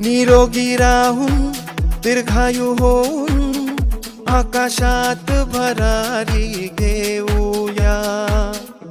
निरोगी राहून दीर्घायू होऊन आकाशात भरारी घेऊया.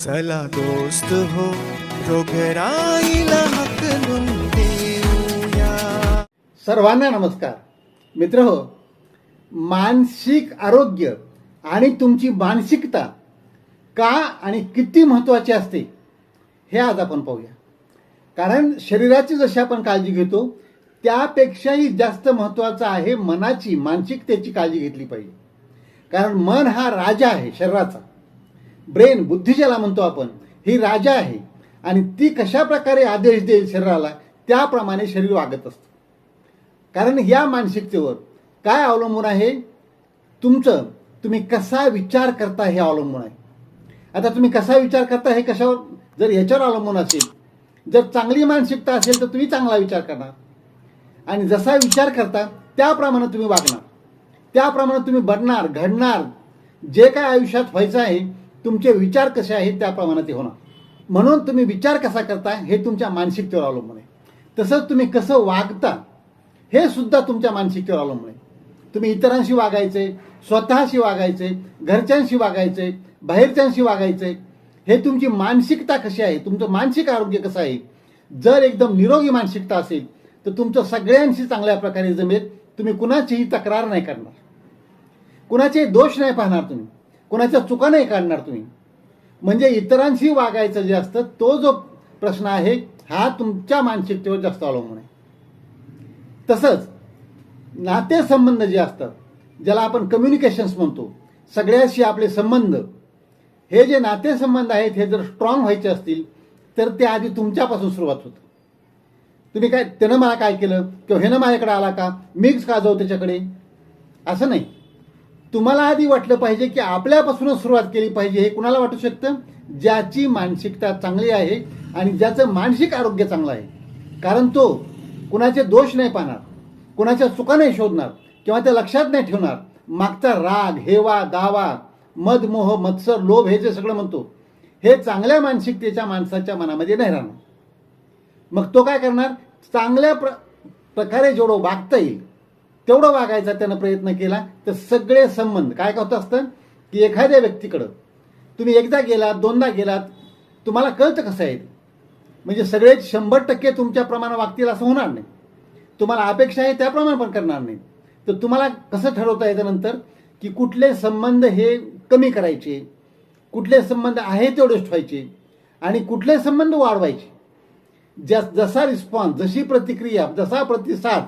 चला दोस्त हो रोगराईला हकलून देऊया सर्वांना नमस्कार. मित्र हो मानसिक आरोग्य आणि तुमची मानसिकता का आणि किती महत्त्वाची असते हे आज आपण पाहूया. कारण शरीराची जशी आपण काळजी घेतो त्यापेक्षाही जास्त महत्त्वाचं आहे मनाची मानसिकतेची काळजी घेतली पाहिजे. कारण मन हा राजा आहे शरीराचा. ब्रेन बुद्धी ज्याला म्हणतो आपण ही राजा आहे. आणि ती कशा प्रकारे आदेश देईल शरीराला त्याप्रमाणे शरीर वागत असतं. कारण या मानसिकतेवर काय अवलंबून आहे? तुमचं तुम्ही कसा विचार करता हे अवलंबून आहे. आता तुम्ही कसा विचार करता हे कशावर? जर याच्यावर अवलंबून असेल जर चांगली मानसिकता असेल तर तुम्ही चांगला विचार करणार. आणि जसा विचार करता त्याप्रमाणे तुम्ही वागणार. त्याप्रमाणे तुम्ही बनणार घडणार जे काय आयुष्यात व्हायचं आहे तुमचे विचार कसे आहेत त्याप्रमाणे ते होणार. म्हणून तुम्ही विचार कसा करता हे तुमच्या मानसिकतेवर अवलंबून आहे. तसंच तुम्ही कसं वागता हे सुद्धा तुमच्या मानसिकतेवर अवलंबून आहे. तुम्ही इतरांशी वागायचे स्वतःशी वागायचे घरच्यांशी वागायचे बाहेरच्यांशी वागायचे हे तुमची मानसिकता कशी आहे तुमचं मानसिक आरोग्य कसं आहे जर एकदम निरोगी मानसिकता असेल तर तुमचं सगळ्यांशी चांगल्या प्रकारे जमेल. तुम्ही कुणाचीही तक्रार नाही करणार. कुणाचे दोष नाही पाहणार तुम्ही. कुणाच्या चुका नाही काढणार तुम्ही. म्हणजे इतरांशी वागायचं जे असतं तो जो प्रश्न आहे हा तुमच्या मानसिकतेवर जास्त अवलंबून आहे. तसंच नातेसंबंध जे असतात ज्याला आपण कम्युनिकेशन्स म्हणतो सगळ्याशी आपले संबंध हे जे नातेसंबंध आहेत हे जर स्ट्रॉंग व्हायचे असतील तर ते आधी तुमच्यापासून सुरुवात होतं. तुम्ही काय त्यानं मला काय केलं? किंवा ह्यानं माझ्याकडे आला का? मीच का जाऊ त्याच्याकडे? असं नाही. तुम्हाला आधी वाटलं पाहिजे की आपल्यापासूनच सुरुवात केली पाहिजे हे कुणाला वाटू शकतं? ज्याची मानसिकता चांगली आहे आणि ज्याचं मानसिक आरोग्य चांगलं आहे. कारण तो कुणाचे दोष नाही पाहणार कुणाच्या चुका नाही शोधणार किंवा त्या लक्षात नाही ठेवणार. मागचा राग हेवा दावा मद मोह मत्सर लोभ हे जे सगळं म्हणतो हे चांगल्या मानसिकतेच्या माणसाच्या मनामध्ये नाही राहणार. मग तो काय करणार? चांगल्या प्र प्रकारे जेवढं वागता येईल तेवढं वागायचा त्यानं प्रयत्न केला तर सगळे संबंध काय होत असतं? की एखाद्या व्यक्तीकडं तुम्ही एकदा गेलात दोनदा गेलात तुम्हाला कळतं कसं आहे? म्हणजे सगळे शंभर टक्के तुमच्याप्रमाणे वागतील असं होणार नाही. तुम्हाला अपेक्षा आहे त्याप्रमाणे पण करणार नाही. तर तुम्हाला कसं ठरवता येतं नंतर? की कुठले संबंध हे कमी करायचे कुठले संबंध आहे तेवढेच ठेवायचे आणि कुठले संबंध वाढवायचे. जस जसा रिस्पॉन्स जशी प्रतिक्रिया जसा प्रतिसाद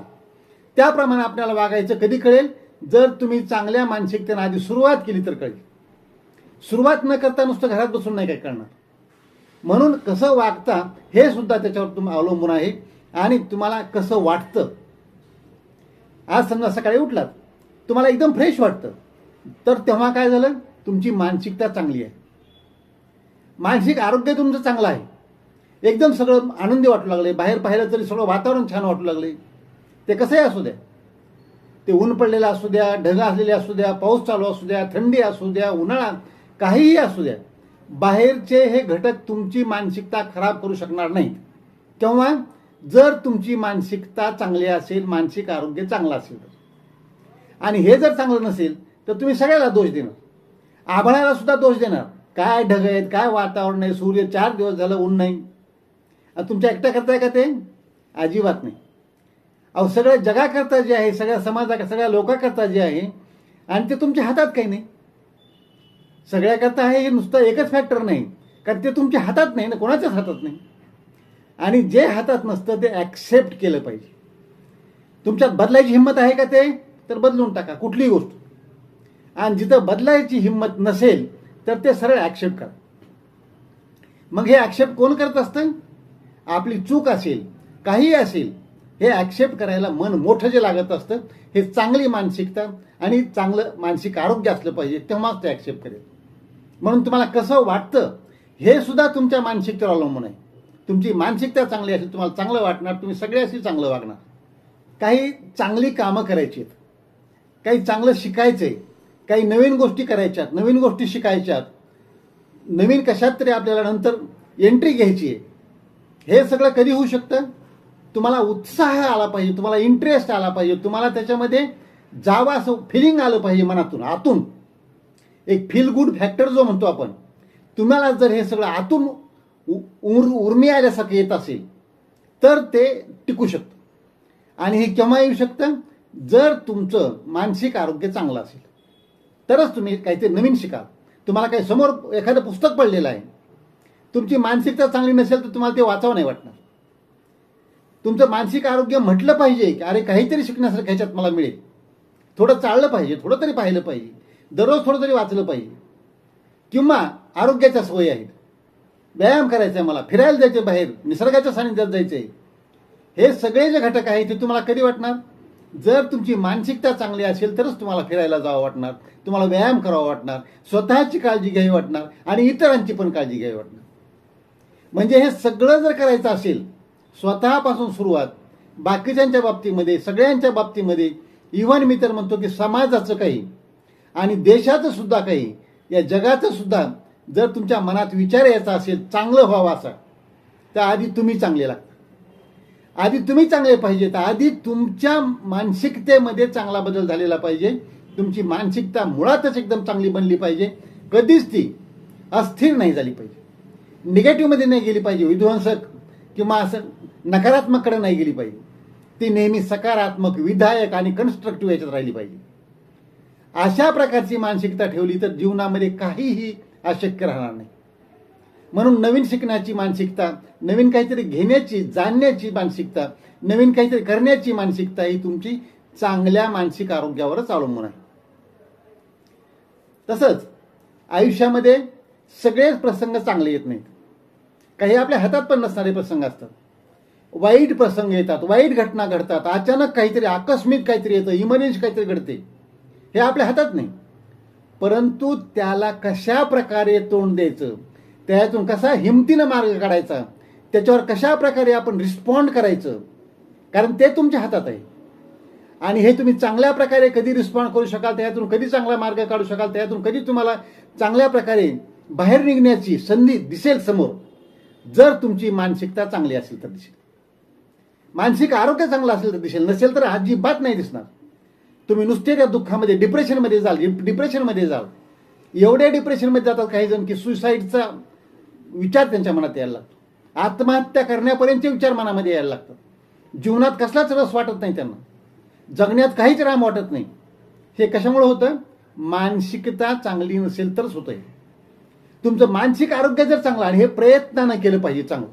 त्याप्रमाणे आपल्याला वागायचं कधी कळेल? जर तुम्ही चांगल्या मानसिकतेनं आधी सुरुवात केली तर कळेल. सुरुवात न करता नुसतं घरात बसून नाही काय करणार. म्हणून कसं वागता हे सुद्धा त्याच्यावर तुम्ही अवलंबून आहे आणि तुम्हाला कसं वाटतं? आज समजा सकाळी उठलात तुम्हाला एकदम फ्रेश वाटतं. तर तेव्हा काय झालं? तुमची मानसिकता चांगली आहे. मानसिक आरोग्य तुमचं चांगलं आहे. एकदम सगळं आनंदी वाटू लागले. बाहेर पाहिलं तरी सगळं वातावरण छान वाटू लागले. ते कसंही असू द्या. ते ऊन पडलेलं असू द्या ढग असलेले असू द्या पाऊस चालू असू द्या थंडी असू द्या उन्हाळा काहीही असू द्या. बाहेरचे हे घटक तुमची मानसिकता खराब करू शकणार नाहीत. तेव्हा जर तुमची मानसिकता चांगली असेल मानसिक आरोग्य चांगलं असेल. तर आणि हे जर चांगलं नसेल तर तुम्ही सगळ्याला दोष देणार. आभाळाला सुद्धा दोष देणार. काय ढग आहेत काय वातावरण आहे सूर्य चार दिवस झालं ऊन नाही. तुमच्या एकट्या करताय का ते? अजिबात नाही. अहो सगळ्या जगाकरता जे आहे सगळ्या समाजा सगळ्या लोकांकरता जे आहे आणि ते तुमच्या हातात काही नाही. सगळ्याकरता आहे हे नुसतं एकच फॅक्टर नाही. कारण ते तुमच्या हातात नाही ना कोणाच्याच हातात नाही. आणि जे हातात नसतं ते ॲक्सेप्ट केलं पाहिजे. तुमच्यात बदलायची हिंमत आहे का ते? तर बदलून टाका कुठलीही गोष्ट. आणि जिथं बदलायची हिंमत नसेल तर ते सरळ ॲक्सेप्ट करा. मग हे ॲक्सेप्ट कोण करत असतं? आपली चूक असेल काहीही असेल हे ॲक्सेप्ट करायला मन मोठं जे लागत असतं हे चांगली मानसिकता आणि चांगलं मानसिक आरोग्य असलं पाहिजे तेव्हाच ते ॲक्सेप्ट करेल. म्हणून तुम्हाला कसं वाटतं हे सुद्धा तुमच्या मानसिकतेवर अवलंबून आहे. तुमची मानसिकता चांगली असेल तुम्हाला चांगलं वाटणार तुम्ही सगळ्याशी चांगलं वागणार. काही चांगली कामं करायची आहेत. काही चांगलं शिकायचं आहे काही नवीन गोष्टी करायच्यात नवीन गोष्टी शिकायच्यात नवीन कशात तरी आपल्याला नंतर एंट्री घ्यायची आहे. हे सगळं कधी होऊ शकतं? तुम्हाला उत्साह आला पाहिजे तुम्हाला इंटरेस्ट आला पाहिजे तुम्हाला त्याच्यामध्ये जावं असं फिलिंग आलं पाहिजे मनातून आतून. एक फील गुड फॅक्टर जो म्हणतो आपण तुम्हाला जर हे सगळं आतून उ- उर उर्मी आल्यासारखं येत असेल तर ते टिकू शकतं. आणि हे केव्हा येऊ शकतं? जर तुमचं मानसिक आरोग्य चांगलं असेल तरच तुम्ही काहीतरी नवीन शिकाल तुम्हाला काही समोर एखादं पुस्तक पडलेलं आहे तुमची मानसिकता चांगली नसेल तर तुम्हाला ते वाचावं नाही वाटणार. तुमचं मानसिक आरोग्य म्हटलं पाहिजे की अरे काहीतरी शिकण्यासारखं ह्याच्यात मला मिळेल. थोडं चाललं पाहिजे थोडं तरी पाहिलं पाहिजे. दररोज थोडं तरी वाचलं पाहिजे. किंवा आरोग्याच्या सवयी आहेत. व्यायाम करायचा आहे मला फिरायला जायचं बाहेर निसर्गाच्या सानिध्यात जायचं आहे हे सगळे जे घटक आहेत ते तुम्हाला कधी वाटणार? जर तुमची मानसिकता चांगली असेल तरच तुम्हाला फिरायला जावं वाटणार. तुम्हाला व्यायाम करावा वाटणार. स्वतःची काळजी घ्यावी वाटणार आणि इतरांची पण काळजी घ्यावी वाटणार. म्हणजे हे सगळं जर करायचं असेल स्वतःपासून सुरुवात बाकीच्यांच्या बाबतीमध्ये सगळ्यांच्या बाबतीमध्ये इव्हन मी तर म्हणतो की समाजाचं काही आणि देशाचं सुद्धा काही या जगाचं सुद्धा जर तुमच्या मनात विचार यायचा असेल चांगलं व्हावं असा तर आधी तुम्ही चांगले लागता. आधी तुम्ही चांगले पाहिजे तर आधी तुमच्या मानसिकतेमध्ये चांगला बदल झालेला पाहिजे. तुमची मानसिकता मुळातच एकदम चांगली बनली पाहिजे. कधीच ती अस्थिर नाही झाली पाहिजे. निगेटिव्हमध्ये नाही गेली पाहिजे. विध्वंसक किंवा असं नकारात्मककडे नाही गेली पाहिजे. ती नेहमी सकारात्मक विधायक आणि कन्स्ट्रक्टिव्ह याच्यात राहिली पाहिजे. अशा प्रकारची मानसिकता ठेवली तर जीवनामध्ये काहीही अशक्य राहणार नाही. म्हणून नवीन शिकण्याची मानसिकता नवीन काहीतरी घेण्याची जाणण्याची मानसिकता नवीन काहीतरी करण्याची मानसिकता ही तुमची चांगल्या मानसिक आरोग्यावरच अवलंबून आहे. तसंच आयुष्यामध्ये सगळेच प्रसंग चांगले येत नाहीत. काही आपल्या हातात पण नसणारे प्रसंग असतात. वाईट प्रसंग येतात वाईट घटना घडतात अचानक काहीतरी आकस्मिक काहीतरी येतं इमर्जन्सी काहीतरी घडते. हे आपल्या हातात नाही. परंतु त्याला कशा प्रकारे तोंड द्यायचं त्यातून कसा हिमतीनं मार्ग काढायचा त्याच्यावर कशा प्रकारे आपण रिस्पॉन्ड करायचं कारण ते तुमच्या हातात आहे. आणि हे तुम्ही चांगल्या प्रकारे कधी रिस्पॉन्ड करू शकाल त्यातून कधी चांगला मार्ग काढू शकाल त्यातून कधी तुम्हाला चांगल्या प्रकारे बाहेर निघण्याची संधी दिसेल समोर. जर तुमची मानसिकता चांगली असेल तर दिसेल. मानसिक आरोग्य चांगलं असेल तर दिसेल नसेल तर अजिबात नाही दिसणार. तुम्ही नुसते त्या दुःखामध्ये डिप्रेशनमध्ये जाल डिप्रेशनमध्ये जाल. एवढ्या डिप्रेशनमध्ये जातात काही जण की सुसाईडचा विचार त्यांच्या मनात यायला लागतो. आत्महत्या करण्यापर्यंतचे विचार मनामध्ये यायला लागतात. जीवनात कसलाच रस वाटत नाही त्यांना. जगण्यात काहीच राम वाटत नाही. हे कशामुळे होतं? मानसिकता चांगली नसेल तरच होतंय. तुमचं मानसिक आरोग्य जर चांगलं आणि हे प्रयत्नानं केलं पाहिजे चांगलं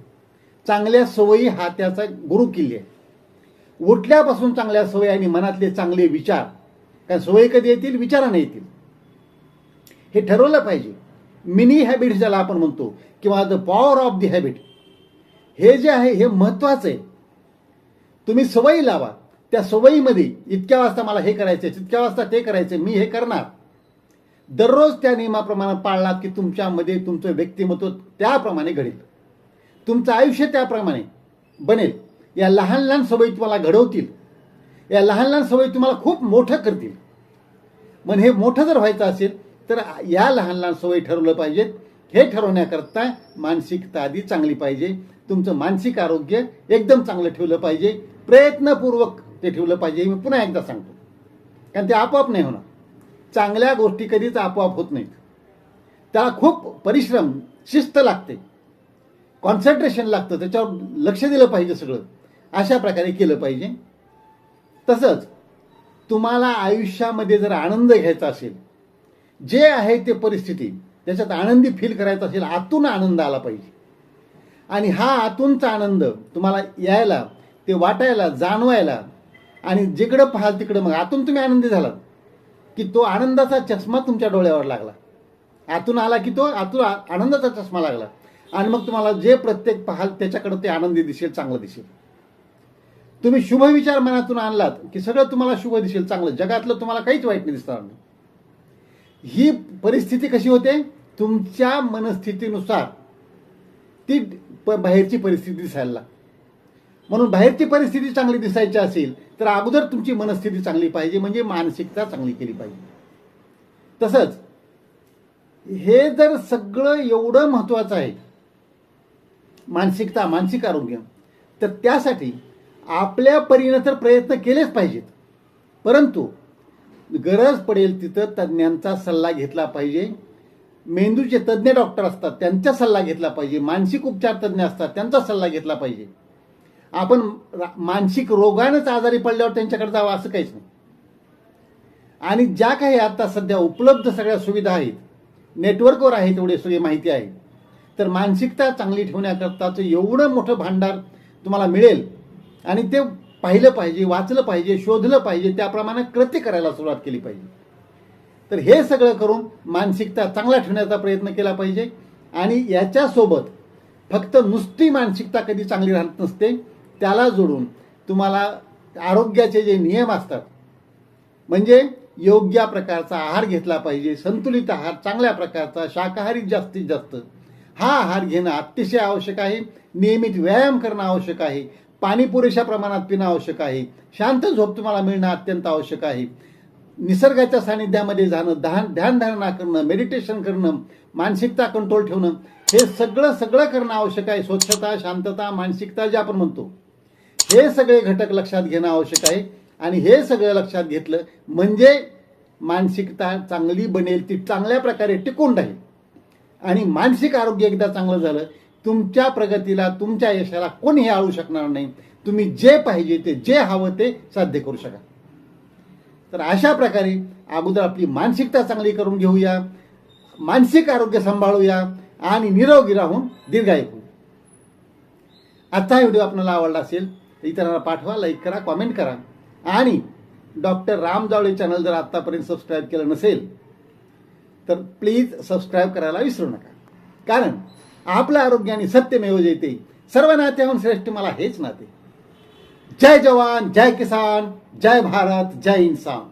चांगल्या सवयी हा त्याचा गुरु किल्ले. आहे उठल्यापासून चांगल्या सवयी आणि मनातले चांगले विचार कारण सवयी कधी येतील विचाराने येतील. हे ठरवलं पाहिजे. मिनी हॅबिट ज्याला आपण म्हणतो किंवा the power of the habit हे जे आहे हे महत्वाचं आहे. तुम्ही सवयी लावा. त्या सवयीमध्ये इतक्या वाजता मला हे करायचं आहे तितक्या वाजता ते करायचं मी हे करणार. दररोज त्या नियमाप्रमाणे पाळला की तुमच्यामध्ये तुमचं व्यक्तिमत्व त्याप्रमाणे घडेल. तुमचं आयुष्य त्याप्रमाणे बनेल. या लहान लहान सवयी तुम्हाला घडवतील. या लहान लहान सवयी तुम्हाला खूप मोठं करतील. मग हे मोठं जर व्हायचं असेल तर या लहान लहान सवयी ठरवलं पाहिजेत. हे ठरवण्याकरता मानसिकता आधी चांगली पाहिजे. तुमचं मानसिक आरोग्य एकदम चांगलं ठेवलं पाहिजे. प्रयत्नपूर्वक ते ठेवलं पाहिजे. मी पुन्हा एकदा सांगतो. कारण ते आपोआप नाही होणार. चांगल्या गोष्टी कधीच आपोआप होत नाहीत. त्याला खूप परिश्रम शिस्त लागते. कॉन्सन्ट्रेशन लागतं. त्याच्यावर लक्ष दिलं पाहिजे सगळं. अशा प्रकारे केलं पाहिजे. तसंच तुम्हाला आयुष्यामध्ये जर आनंद घ्यायचा असेल जे आहे ते परिस्थिती त्याच्यात आनंदी फील करायचा असेल आतून आनंद आला पाहिजे. आणि हा आतूनचा आनंद तुम्हाला यायला ते वाटायला जाणवायला आणि जिकडं पाहाल तिकडं मग आतून तुम्ही आनंदी झालात. की तो आनंदाचा चष्मा तुमच्या डोळ्यावर लागला. आतून आला की तो आतून आ- आनंदाचा चष्मा लागला. आणि मग तुम्हाला जे प्रत्येक पाहाल त्याच्याकडे ते आनंदी दिसेल चांगलं दिसेल. तुम्ही शुभ विचार मनातून आणलात की सगळं तुम्हाला शुभ दिसेल चांगलं. जगातलं तुम्हाला काहीच वाईट नाही दिसणार. नाही ही परिस्थिती कशी होते? तुमच्या मनस्थितीनुसार ती प- बाहेरची परिस्थिती दिसायला म्हणून बाहेरची परिस्थिती चांगली दिसायची असेल तर अगोदर तुमची मनस्थिती चांगली पाहिजे म्हणजे मानसिकता चांगली केली पाहिजे. तसंच हे जर सगळं एवढं महत्त्वाचं आहे मानसिकता मानसिक आरोग्य तर त्यासाठी आपल्या परीनं तर प्रयत्न केलेच पाहिजेत. परंतु गरज पडेल तिथं तज्ज्ञांचा सल्ला घेतला पाहिजे. मेंदूचे तज्ज्ञ डॉक्टर असतात त्यांचा सल्ला घेतला पाहिजे. मानसिक उपचार तज्ज्ञ असतात त्यांचा सल्ला घेतला पाहिजे. आपण रा- मानसिक रोगानंच आजारी पडल्यावर त्यांच्याकडे जावं असं काहीच नाही. आणि ज्या काही आता सध्या उपलब्ध सगळ्या सुविधा आहेत नेटवर्कवर आहे एवढे सगळी माहिती आहे तर मानसिकता चांगली ठेवण्याकरताचं एवढं मोठं भांडार तुम्हाला मिळेल. आणि ते पाहिलं पाहिजे वाचलं पाहिजे शोधलं पाहिजे त्याप्रमाणे कृत्य करायला सुरुवात केली पाहिजे. तर हे सगळं करून मानसिकता चांगला ठेवण्याचा प्रयत्न केला पाहिजे. आणि याच्यासोबत फक्त नुसती मानसिकता कधी चांगली राहत नसते त्याला जोडून तुम्हाला आरोग्याचे जे नियम असतात म्हणजे योग्य प्रकारचा आहार घेतला पाहिजे संतुलित आहार चांगल्या प्रकारचा शाकाहारी जास्तीत जास्त हा आहार घेणं अतिशय आवश्यक आहे. नियमित व्यायाम करणं आवश्यक आहे. पाणी पुरेशा प्रमाणात पिणं आवश्यक आहे. शांत झोप तुम्हाला मिळणं अत्यंत आवश्यक आहे. निसर्गाच्या सानिध्यामध्ये जाणं ध्यान ध्यानधारणा करणं मेडिटेशन करणं मानसिकता कंट्रोल ठेवणं हे सगळं सगळं करणं आवश्यक आहे. स्वच्छता शांतता मानसिकता जे आपण म्हणतो हे सगळे घटक लक्षात घेणं आवश्यक आहे. आणि हे सगळं लक्षात घेतलं म्हणजे मानसिकता चांगली बनेल ती चांगल्या प्रकारे टिकून राहील. आणि मानसिक आरोग्य एकदा चांगलं झालं तुमच्या प्रगतीला तुमच्या यशाला कोणीही आळू शकणार नाही. तुम्ही जे पाहिजे ते जे हवं ते साध्य करू शकाल. तर अशा प्रकारे अगोदर आपली मानसिकता चांगली करून घेऊया मानसिक आरोग्य सांभाळूया आणि निरोगी राहून दीर्घायू. होऊ आजचा व्हिडिओ आपल्याला आवडला असेल इतरांना पाठवा लाईक करा कॉमेंट करा. आणि डॉक्टर राम जावळे चॅनल जर आत्तापर्यंत सबस्क्राईब केलं नसेल तर प्लीज सबस्क्राईब करायला विसरू नका. कारण आपल्या आरोग्याने सत्यमेव जयते सर्व नात्याहून श्रेष्ठ मला हेच नाते. जय जवान जय किसान जय भारत जय इन्सान.